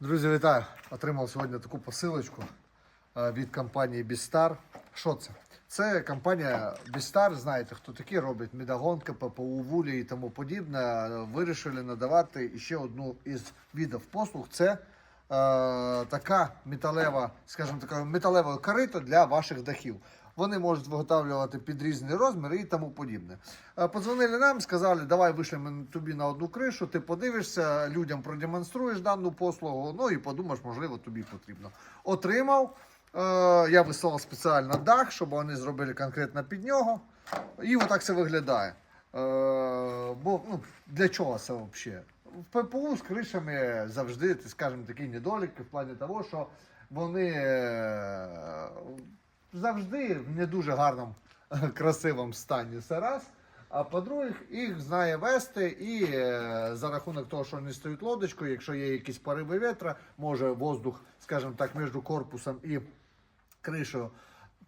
Друзі, вітаю! Отримав сьогодні таку посилочку е, від компанії Бістар. Що це? Це компанія Бістар, знаєте, хто такі робить медогонки, ППУ, вулі і тому подібне. Вирішили надавати ще одну із видів послуг. Це е, така металева, скажімо така, металеве корито для ваших дахів. Вони можуть виготовлювати під різні розміри і тому подібне. Е, Подзвонили нам, сказали, давай вишлемо тобі на одну кришу, ти подивишся, людям продемонструєш дану послугу, ну і подумаєш, можливо, тобі потрібно. Отримав. Е, Я вислав спеціально дах, щоб вони зробили конкретно під нього. І отак це виглядає. Е, Бо ну, для чого це взагалі? В ППУ з кришами завжди, скажімо, такі недоліки в плані того, що вони завжди в не дуже гарному красивому стані. Це раз. А по-друге, їх знає вести, і е, за рахунок того, що вони стоять лодочкою, якщо є якісь пориви вітра, може воздух, скажімо так, між корпусом і кришею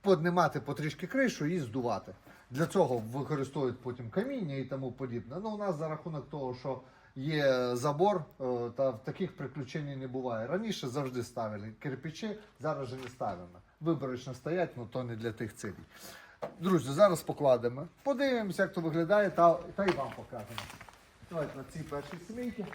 піднімати потрішки кришу і здувати. Для цього використовують потім каміння і тому подібне. Ну, у нас за рахунок того, що є забор, е, та в таких приключень не буває. Раніше завжди ставили кирпичі, зараз же не ставимо. Виборочно стоять, але то не для тих цілей. Друзі, зараз покладемо. Подивимося, як то виглядає, та, та й вам покажемо. Давайте на цій першій сімейці.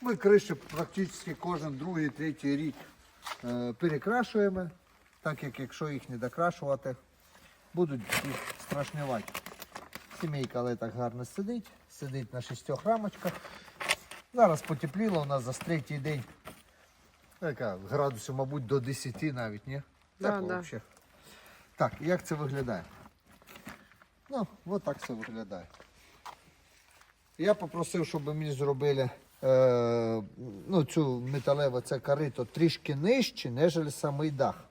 Ми криші практично кожен другий, третій рік е, перекрашуємо, так як якщо їх не докрашувати, будуть їх страшнювати. Сімейка але так гарно сидить, сидить на шістьох рамочках. Зараз потепліло у нас за третій день. Яка градусів, мабуть, до 10 навіть, ні? Да, Тепло да. Так, як це виглядає? Ну, от так це виглядає. Я попросив, щоб мені зробили е, ну, цю металеву це корито трішки нижче, ніж самий дах.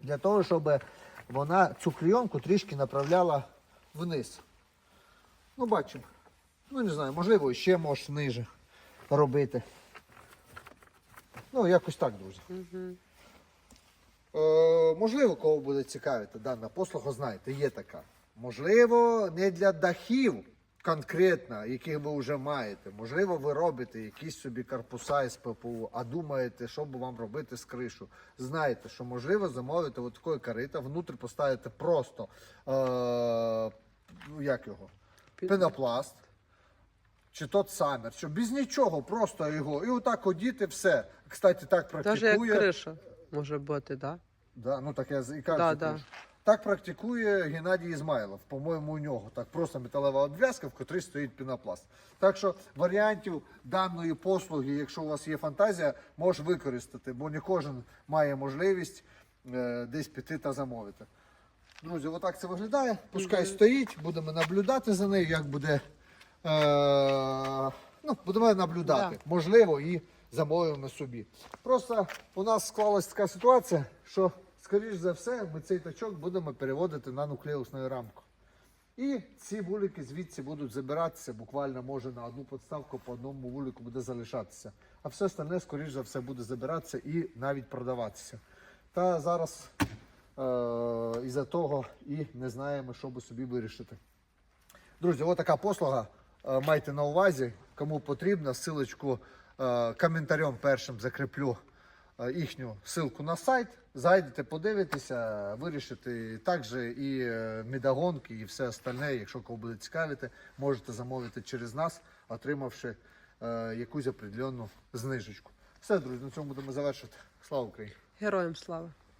Для того, щоб вона цю клейонку трішки направляла вниз. Ну, бачимо. Ну, не знаю, можливо, ще може ниже робити. Ну, якось так, друзі. Е, можливо, кого буде цікавити дана послуга, знаєте, є така. Можливо, не для дахів конкретно, яких ви вже маєте. Можливо, ви робите якісь собі корпуса із ППУ, а думаєте, що б вам робити з кришу. Знаєте, що можливо замовити от такої карита, внутрі поставити просто е, ну, як його? Пенопласт. Чи тот самер, що без нічого, просто його. І отак одіти все. Кстати, так Навіть практикує. як криша може бути? Да? Да, ну так я з- і кажу. Да, да. Так практикує Геннадій Ізмайлов. По-моєму, у нього так просто металева обв'язка, в котрій стоїть пінопласт. Так що варіантів даної послуги, якщо у вас є фантазія, можеш використати, бо не кожен має можливість е, десь піти та замовити. Друзі, отак це виглядає. Пускай стоїть, будемо наблюдати за нею, як буде. Е, ну, будемо наблюдати. Да. Можливо, і замовимо собі. Просто у нас склалася така ситуація, що, скоріш за все, ми цей тачок будемо переводити на нуклеусну рамку. І ці вулики звідси будуть забиратися, буквально може на одну подставку по одному вулику буде залишатися. А все остальне, скоріш за все, буде забиратися і навіть продаватися. Та зараз е- із-за того і не знаємо, що би собі вирішити. Друзі, ось така послуга. Е, Майте на увазі, кому потрібно, ссылочку е, коментарем першим закріплю е, їхню ссылку на сайт. Зайдете, подивитеся, вирішите також і медогонки, і все остальне. Якщо кого буде цікавити, можете замовити через нас, отримавши якусь определенну знижечку. Все, друзі, на цьому будемо завершити. Слава Україні! Героям слава.